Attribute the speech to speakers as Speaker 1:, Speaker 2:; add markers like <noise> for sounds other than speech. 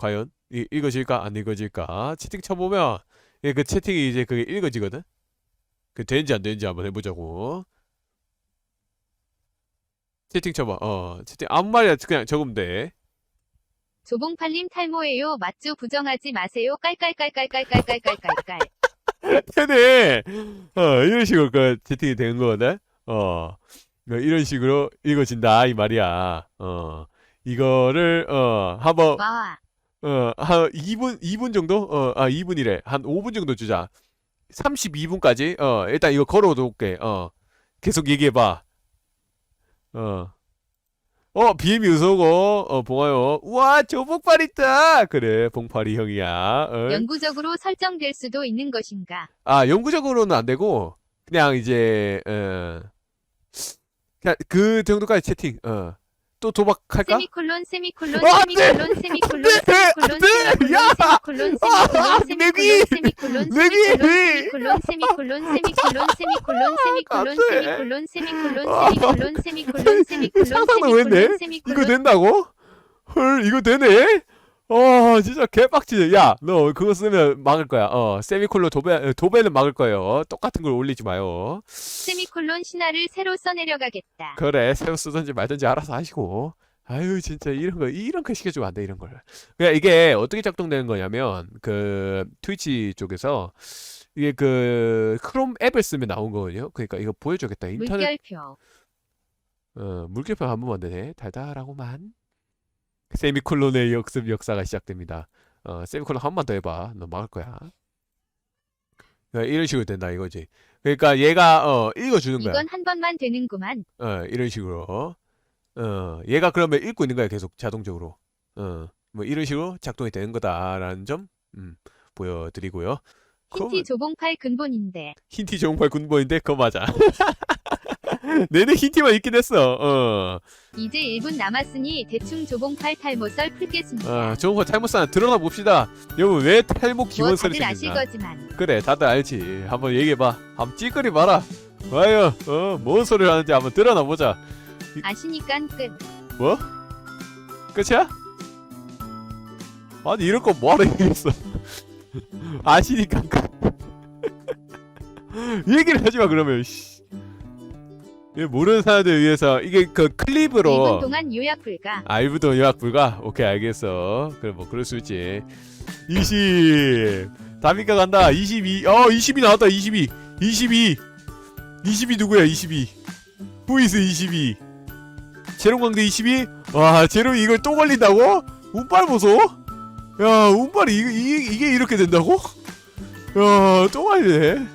Speaker 1: 과연 이, 읽어질까 안 읽어질까 채팅 쳐보면 예, 그 채팅이 이제 그게 읽어지거든 그 되는지 안 되는지 한번 해보자고 채팅 쳐봐 어 채팅 아무 말이나 그냥 적으면 돼
Speaker 2: 조봉팔님 탈모예요. 맞죠? 부정하지 마세요. 깔깔깔깔깔깔깔깔깔.
Speaker 1: 되네 <laughs> 어 이런 식으로 그 채팅이 되는 거거든 어 어, 이런 식으로 읽어진다 이 말이야 어 이거를 어 한번
Speaker 2: 와.
Speaker 1: 어, 한 2분, 2분 정도? 어, 아, 2분이래. 한 5분 정도 주자. 32분까지? 어, 일단 이거 걸어놓을게. 어, 계속 얘기해봐. 어. 어, 비엠이 웃어오고, 어, 봉화요. 우와, 저 복팔 있다! 그래, 봉팔이 형이야. 어.
Speaker 2: 영구적으로 설정될 수도 있는 것인가?
Speaker 1: 아, 영구적으로는 안 되고, 그냥 이제, 어, 그냥 그 정도까지 채팅, 어. 또 도박할까?
Speaker 2: 세미콜론 세미콜론
Speaker 1: 어, 안 돼!
Speaker 2: 세미콜론 세미콜론
Speaker 1: 안 돼!
Speaker 2: 세미콜론
Speaker 1: 안 돼! 야!
Speaker 2: 세미콜론
Speaker 1: 아,
Speaker 2: 세미콜론
Speaker 1: 내비!
Speaker 2: 세미콜론
Speaker 1: 내비!
Speaker 2: 세미콜론 세미콜론 세미콜론 세미콜론
Speaker 1: 안
Speaker 2: 세미콜론
Speaker 1: 돼!
Speaker 2: 세미콜론 세미콜론
Speaker 1: 아,
Speaker 2: 세미콜론 세미콜론 세미콜론
Speaker 1: 상상도 왜 했네?
Speaker 2: 세미콜론
Speaker 1: 이거 된다고? 헐, 이거 되네? 어, 진짜 개빡치네. 야, 너 그거 쓰면 막을 거야. 어, 세미콜론 도배, 도배는 막을 거예요. 똑같은 걸 올리지 마요.
Speaker 2: 세미콜론 신화를 새로 써내려가겠다.
Speaker 1: 그래, 새로 쓰든지 말든지 알아서 하시고. 아유, 진짜 이런 거, 이런 거 시켜주면 안 돼, 이런 걸. 그냥 이게 어떻게 작동되는 거냐면, 그, 트위치 쪽에서, 이게 그, 크롬 앱을 쓰면 나온 거거든요. 그러니까 이거 보여주겠다. 인터넷,
Speaker 2: 물결표.
Speaker 1: 어, 물결표 한 번만 되네. 달달하고만. 세미콜론의 역습 역사가 시작됩니다. 어, 세미콜론 한 번 더 해봐. 너 막을 거야. 그러니까 이런 식으로 된다 이거지. 그러니까 얘가 어 읽어주는 거야.
Speaker 2: 이건 한 번만 되는구만.
Speaker 1: 어 이런 식으로. 어 얘가 그러면 읽고 있는 거야 계속 자동적으로. 어 뭐 이런 식으로 작동이 되는 거다라는 점 음, 보여드리고요.
Speaker 2: 힌티 조봉팔 근본인데.
Speaker 1: 힌티 정팔 군보인데 그거 맞아. <laughs> <laughs> 내내 힌티만 있긴 했어. 어.
Speaker 2: 이제 1분 남았으니 대충 조봉팔 탈모 썰 풀겠습니다.
Speaker 1: 아, 좋은 거 탈모스 하나 드러나 봅시다. 여러분 왜 탈모
Speaker 2: 뭐
Speaker 1: 기원설이
Speaker 2: 다들 아실
Speaker 1: 생겼나?
Speaker 2: 거지만.
Speaker 1: 그래, 다들 알지. 한번 얘기해봐. 한번 찌끄리 봐라. 과연 어, 뭔 소리를 하는지 한번 드러나 보자.
Speaker 2: 아시니깐 끝.
Speaker 1: 뭐? 끝이야? 아니 이럴 거 뭐하러 얘기했어? <laughs> 아시니까 끝. <laughs> 얘기를 하지 마 그러면. 씨. 이게 모르는 사람들 위해서 이게 그
Speaker 2: 1분
Speaker 1: 클립으로
Speaker 2: 동안 요약 불가.
Speaker 1: 알부도 요약 불가? 오케이 알겠어 그래 뭐 그럴 수 있지 20 다미카 간다 22 어 22 나왔다 22 22 22 누구야 22 후이스 22 제롬 광대 22? 와 제롬 이걸 또 걸린다고? 운빨 보소? 야 운빨이 이게, 이게, 이게 이렇게 된다고? 야또 걸리네